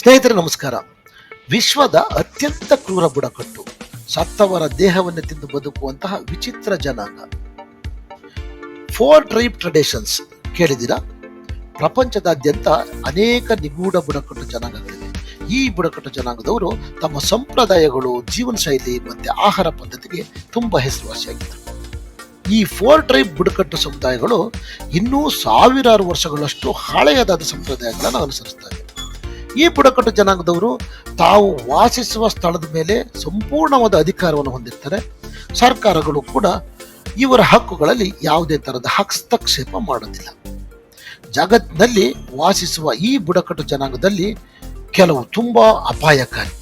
ಸ್ನೇಹಿತರೆ, ನಮಸ್ಕಾರ. ವಿಶ್ವದ ಅತ್ಯಂತ ಕ್ರೂರ ಬುಡಕಟ್ಟು, ಸತ್ತವರ ದೇಹವನ್ನು ತಿಂದು ಬದುಕುವಂತಹ ವಿಚಿತ್ರ ಜನಾಂಗ. ಫೋರ್ ಟ್ರೈಬ್ ಟ್ರೆಡಿಷನ್ಸ್ ಕೇಳಿದಿರಾ ಪ್ರಪಂಚದಾದ್ಯಂತ ಅನೇಕ ನಿಗೂಢ ಬುಡಕಟ್ಟು ಜನಾಂಗಗಳಿವೆ. ಈ ಬುಡಕಟ್ಟು ಜನಾಂಗದವರು ತಮ್ಮ ಸಂಪ್ರದಾಯಗಳು, ಜೀವನ ಶೈಲಿ ಮತ್ತೆ ಆಹಾರ ಪದ್ಧತಿಗೆ ತುಂಬಾ ಹೆಸರುವಾಸಿಯಾಗಿದ್ದರು. ಈ ಫೋರ್ ಟ್ರೈಬ್ ಬುಡಕಟ್ಟು ಸಮುದಾಯಗಳು ಇನ್ನೂ ಸಾವಿರಾರು ವರ್ಷಗಳಷ್ಟು ಹಳೆಯದಾದ ಸಂಪ್ರದಾಯಗಳನ್ನು ಅನುಸರಿಸ್ತಾರೆ ಈ ಬುಡಕಟ್ಟು ಜನಾಂಗದವರು ತಾವು ವಾಸಿಸುವ ಸ್ಥಳದ ಮೇಲೆ ಸಂಪೂರ್ಣವಾದ ಅಧಿಕಾರವನ್ನು ಹೊಂದಿರ್ತಾರೆ. ಸರ್ಕಾರಗಳು ಕೂಡ ಇವರ ಹಕ್ಕುಗಳಲ್ಲಿ ಯಾವುದೇ ತರಹದ ಹಸ್ತಕ್ಷೇಪ ಮಾಡೋದಿಲ್ಲ ಜಗತ್ತಿನಲ್ಲಿ ವಾಸಿಸುವ ಈ ಬುಡಕಟ್ಟು ಜನಾಂಗದಲ್ಲಿ ಕೆಲವು ತುಂಬಾ ಅಪಾಯಕಾರಿ.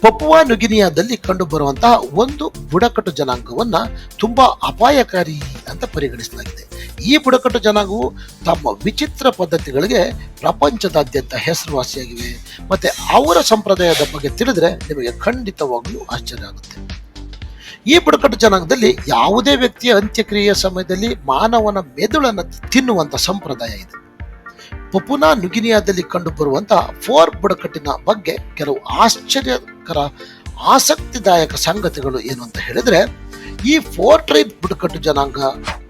ಪಪುವಾ ನುಗಿನಿಯಾದಲ್ಲಿ ಕಂಡುಬರುವಂತಹ ಒಂದು ಬುಡಕಟ್ಟು ಜನಾಂಗವನ್ನ ತುಂಬಾ ಅಪಾಯಕಾರಿ ಅಂತ ಪರಿಗಣಿಸಲಾಗಿದೆ. ಈ ಬುಡಕಟ್ಟು ಜನಾಂಗವು ತಮ್ಮ ವಿಚಿತ್ರ ಪದ್ಧತಿಗಳಿಗೆ ಪ್ರಪಂಚದಾದ್ಯಂತ ಹೆಸರುವಾಸಿಯಾಗಿವೆ. ಮತ್ತೆ ಅವರ ಸಂಪ್ರದಾಯದ ಬಗ್ಗೆ ತಿಳಿದ್ರೆ ನಿಮಗೆ ಖಂಡಿತವಾಗಲೂ ಆಶ್ಚರ್ಯ ಆಗುತ್ತೆ. ಈ ಬುಡಕಟ್ಟು ಜನಾಂಗದಲ್ಲಿ ಯಾವುದೇ ವ್ಯಕ್ತಿಯ ಅಂತ್ಯಕ್ರಿಯೆಯ ಸಮಯದಲ್ಲಿ ಮಾನವನ ಮೆದುಳನ್ನು ತಿನ್ನುವಂತ ಸಂಪ್ರದಾಯ ಇದೆ. ಪಪುನಾ ನುಗಿನಿಯಾದಲ್ಲಿ ಕಂಡುಬರುವಂತಹ ಫೋರ್ ಬುಡಕಟ್ಟಿನ ಬಗ್ಗೆ ಕೆಲವು ಆಶ್ಚರ್ಯಕರ, ಆಸಕ್ತಿದಾಯಕ ಸಂಗತಿಗಳು ಏನು ಅಂತ ಹೇಳಿದ್ರೆ, ಈ ಫೋರ್ ಟ್ರೈಬ್ ಬುಡಕಟ್ಟು ಜನಾಂಗ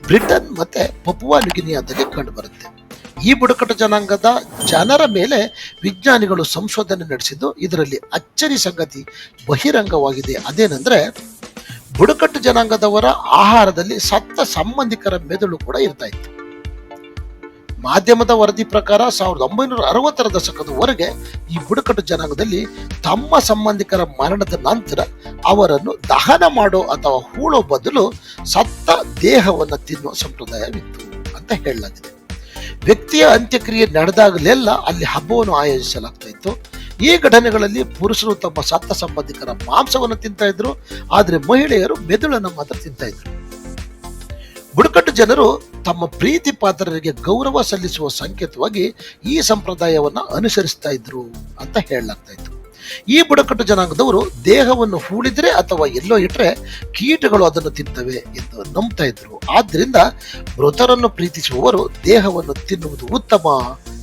ಬ್ರಿಟನ್ ಮತ್ತೆ ಪಪುವಾ ನ್ಯೂಗಿನಿಯಾದಲ್ಲಿ ಕಂಡುಬರುತ್ತೆ ಈ ಬುಡಕಟ್ಟು ಜನಾಂಗದ ಜನರ ಮೇಲೆ ವಿಜ್ಞಾನಿಗಳು ಸಂಶೋಧನೆ ನಡೆಸಿದ್ದು ಇದರಲ್ಲಿ ಅಚ್ಚರಿ ಸಂಗತಿ ಬಹಿರಂಗವಾಗಿದೆ. ಅದೇನೆಂದ್ರೆ ಬುಡಕಟ್ಟು ಜನಾಂಗದವರ ಆಹಾರದಲ್ಲಿ ಸತ್ತ ಸಂಬಂಧಿಕರ ಮೆದುಳು ಕೂಡ ಇರ್ತಾ ಇತ್ತು. ಮಾಧ್ಯಮದ ವರದಿ ಪ್ರಕಾರ ಸಾವಿರದ ಒಂಬೈನೂರ ಅರವತ್ತರ ದಶಕದವರೆಗೆ ಈ ಬುಡಕಟ್ಟು ಜನಾಂಗದಲ್ಲಿ ತಮ್ಮ ಸಂಬಂಧಿಕರ ಮರಣದ ನಂತರ ಅವರನ್ನು ದಹನ ಮಾಡೋ ಅಥವಾ ಹೂಳೋ ಬದಲು ಸತ್ತ ದೇಹವನ್ನು ತಿನ್ನುವ ಸಂಪ್ರದಾಯವಿತ್ತು ಅಂತ ಹೇಳಲಾಗಿದೆ. ವ್ಯಕ್ತಿಯ ಅಂತ್ಯಕ್ರಿಯೆ ನಡೆದಾಗಲೆಲ್ಲ ಅಲ್ಲಿ ಹಬ್ಬವನ್ನು ಆಯೋಜಿಸಲಾಗ್ತಾ ಇತ್ತು ಈ ಘಟನೆಗಳಲ್ಲಿ ಪುರುಷರು ತಮ್ಮ ಸತ್ತ ಸಂಬಂಧಿಕರ ಮಾಂಸವನ್ನು ತಿಂತಾ ಇದ್ರು ಆದ್ರೆ ಮಹಿಳೆಯರು ಮೆದುಳನ್ನು ಮಾತ್ರ ತಿಂತಾ ಇದ್ರು ಬುಡಕಟ್ಟು ಜನರು ತಮ್ಮ ಪ್ರೀತಿ ಪಾತ್ರರಿಗೆ ಗೌರವ ಸಲ್ಲಿಸುವ ಸಂಕೇತವಾಗಿ ಈ ಸಂಪ್ರದಾಯವನ್ನು ಅನುಸರಿಸ್ತಾ ಇದ್ರು ಅಂತ ಹೇಳಲಾಗ್ತಾ ಇತ್ತು. ಈ ಬುಡಕಟ್ಟು ಜನಾಂಗದವರು ದೇಹವನ್ನು ಹೂಳಿದ್ರೆ ಅಥವಾ ಎಲ್ಲೋ ಇಟ್ಟರೆ ಕೀಟಗಳು ಅದನ್ನು ತಿಂತವೆ ಎಂದು ನಂಬ್ತಾ ಇದ್ರು. ಆದ್ರಿಂದ ಮೃತರನ್ನು ಪ್ರೀತಿಸುವವರು ದೇಹವನ್ನು ತಿನ್ನುವುದು ಉತ್ತಮ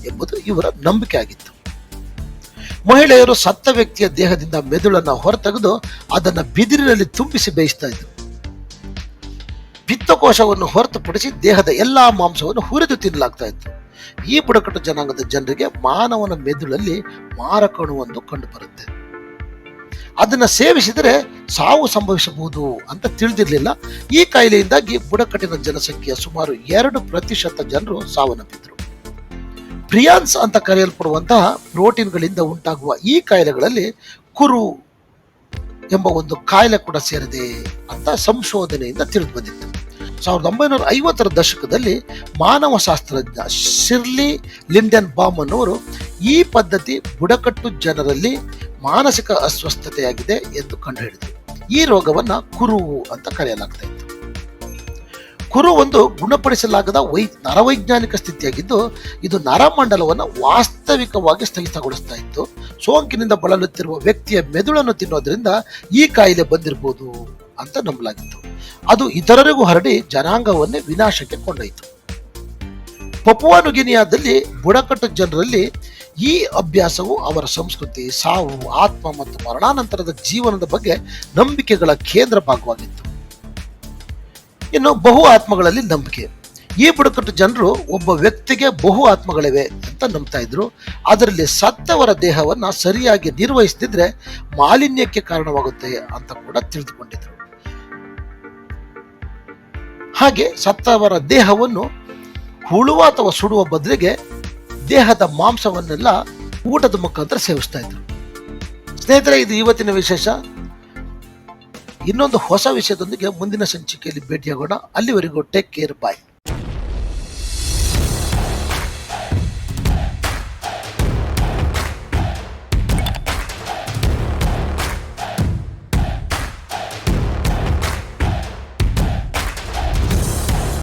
ಎಂಬುದು ಇವರ ನಂಬಿಕೆ ಆಗಿತ್ತು. ಮಹಿಳೆಯರು ಸತ್ತ ವ್ಯಕ್ತಿಯ ದೇಹದಿಂದ ಮೆದುಳನ್ನು ಹೊರತೆಗೆದು ಅದನ್ನು ಬಿದಿರಿನಲ್ಲಿ ತುಂಬಿಸಿ ಬೇಯಿಸ್ತಾ ಇದ್ರು. ಪಿತ್ತಕೋಶವನ್ನು ಹೊರತುಪಡಿಸಿ ದೇಹದ ಎಲ್ಲಾ ಮಾಂಸವನ್ನು ಹುರಿದು ತಿನ್ನಲಾಗ್ತಾ ಇತ್ತು. ಈ ಬುಡಕಟ್ಟು ಜನಾಂಗದ ಜನರಿಗೆ ಮಾನವನ ಮೆದುಳಲ್ಲಿ ಮಾರಕಣುವೊಂದು ಕಂಡುಬರುತ್ತೆ ಅದನ್ನು ಸೇವಿಸಿದರೆ ಸಾವು ಸಂಭವಿಸಬಹುದು ಅಂತ ತಿಳಿದಿರಲಿಲ್ಲ. ಈ ಕಾಯಿಲೆಯಿಂದಾಗಿ ಬುಡಕಟ್ಟಿನ ಜನಸಂಖ್ಯೆಯ ಸುಮಾರು ಎರಡು ಪ್ರತಿಶತ ಜನರು ಸಾವನ್ನಪ್ಪಿದ್ರು. ಪ್ರಿಯಾನ್ಸ್ ಅಂತ ಕರೆಯಲ್ಪಡುವಂತಹ ಪ್ರೋಟೀನ್ಗಳಿಂದ ಉಂಟಾಗುವ ಈ ಕಾಯಿಲೆಗಳಲ್ಲಿ ಕುರು ಎಂಬ ಒಂದು ಕಾಯಿಲೆ ಕೂಡ ಸೇರಿದೆ ಅಂತ ಸಂಶೋಧನೆಯಿಂದ ತಿಳಿದು ಬಂದಿತ್ತು ಸಾವಿರದ ಒಂಬೈನೂರ ಐವತ್ತರ ದಶಕದಲ್ಲಿ ಮಾನವ ಶಾಸ್ತ್ರಜ್ಞ ಶಿರ್ಲಿ ಲಿಂಡನ್ ಬಾಮ್ ಅನ್ನೋರು ಈ ಪದ್ಧತಿ ಬುಡಕಟ್ಟು ಜನರಲ್ಲಿ ಮಾನಸಿಕ ಅಸ್ವಸ್ಥತೆಯಾಗಿದೆ ಎಂದು ಕಂಡುಹಿಡಿದರು ಈ ರೋಗವನ್ನ ಕುರು ಅಂತ ಕರೆಯಲಾಗ್ತಾ ಇತ್ತು. ಕುರು ಒಂದು ಗುಣಪಡಿಸಲಾಗದ ವೈ, ನರವೈಜ್ಞಾನಿಕ ಸ್ಥಿತಿಯಾಗಿದ್ದು, ಇದು ನರಮಂಡಲವನ್ನು ವಾಸ್ತವಿಕವಾಗಿ ಸ್ಥಗಿತಗೊಳಿಸ್ತಾ ಇತ್ತು. ಸೋಂಕಿನಿಂದ ಬಳಲುತ್ತಿರುವ ವ್ಯಕ್ತಿಯ ಮೆದುಳನ್ನು ತಿನ್ನೋದ್ರಿಂದ ಈ ಕಾಯಿಲೆ ಬಂದಿರಬಹುದು ಅಂತ ನಂಬಲಾಗಿತ್ತು. ಅದು ಇತರರಿಗೂ ಹರಡಿ ಜನಾಂಗವನ್ನೇ ವಿನಾಶಕ್ಕೆ ಕೊಂಡೊಯ್ತು ಪಪುವಾ ನುಗಿನಿಯಾದಲ್ಲಿ ಬುಡಕಟ್ಟು ಜನರಲ್ಲಿ ಈ ಅಭ್ಯಾಸವು ಅವರ ಸಂಸ್ಕೃತಿ, ಸಾವು, ಆತ್ಮ ಮತ್ತು ಮರಣಾನಂತರದ ಜೀವನದ ಬಗ್ಗೆ ನಂಬಿಕೆಗಳ ಕೇಂದ್ರ ಭಾಗವಾಗಿತ್ತು. ಇನ್ನು ಬಹು ಆತ್ಮಗಳಲ್ಲಿ ನಂಬಿಕೆ. ಈ ಬುಡಕಟ್ಟು ಜನರು ಒಬ್ಬ ವ್ಯಕ್ತಿಗೆ ಬಹು ಆತ್ಮಗಳಿವೆ ಅಂತ ನಂಬ್ತಾ ಇದ್ರು. ಅದರಲ್ಲಿ ಸತ್ತವರ ದೇಹವನ್ನು ಸರಿಯಾಗಿ ನಿರ್ವಹಿಸ್ತಿದ್ರೆ ಮಾಲಿನ್ಯಕ್ಕೆ ಕಾರಣವಾಗುತ್ತೆ ಅಂತ ಕೂಡ ತಿಳಿದುಕೊಂಡಿದ್ರು. ಹಾಗೆ ಸತ್ತವರ ದೇಹವನ್ನು ಹುಳುವ ಅಥವಾ ಸುಡುವ ಬದಲಿಗೆ ದೇಹದ ಮಾಂಸವನ್ನೆಲ್ಲ ಊಟದ ಮುಖಾಂತರ ಸೇವಿಸ್ತಾ ಇದ್ರು. ಸ್ನೇಹಿತರೆ, ಇದು ಇವತ್ತಿನ ವಿಶೇಷ. ಇನ್ನೊಂದು ಹೊಸ ವಿಷಯದೊಂದಿಗೆ ಮುಂದಿನ ಸಂಚಿಕೆಯಲ್ಲಿ ಭೇಟಿಯಾಗೋಣ. ಅಲ್ಲಿವರೆಗೂ ಟೇಕ್ ಕೇರ್ ಬಾಯ್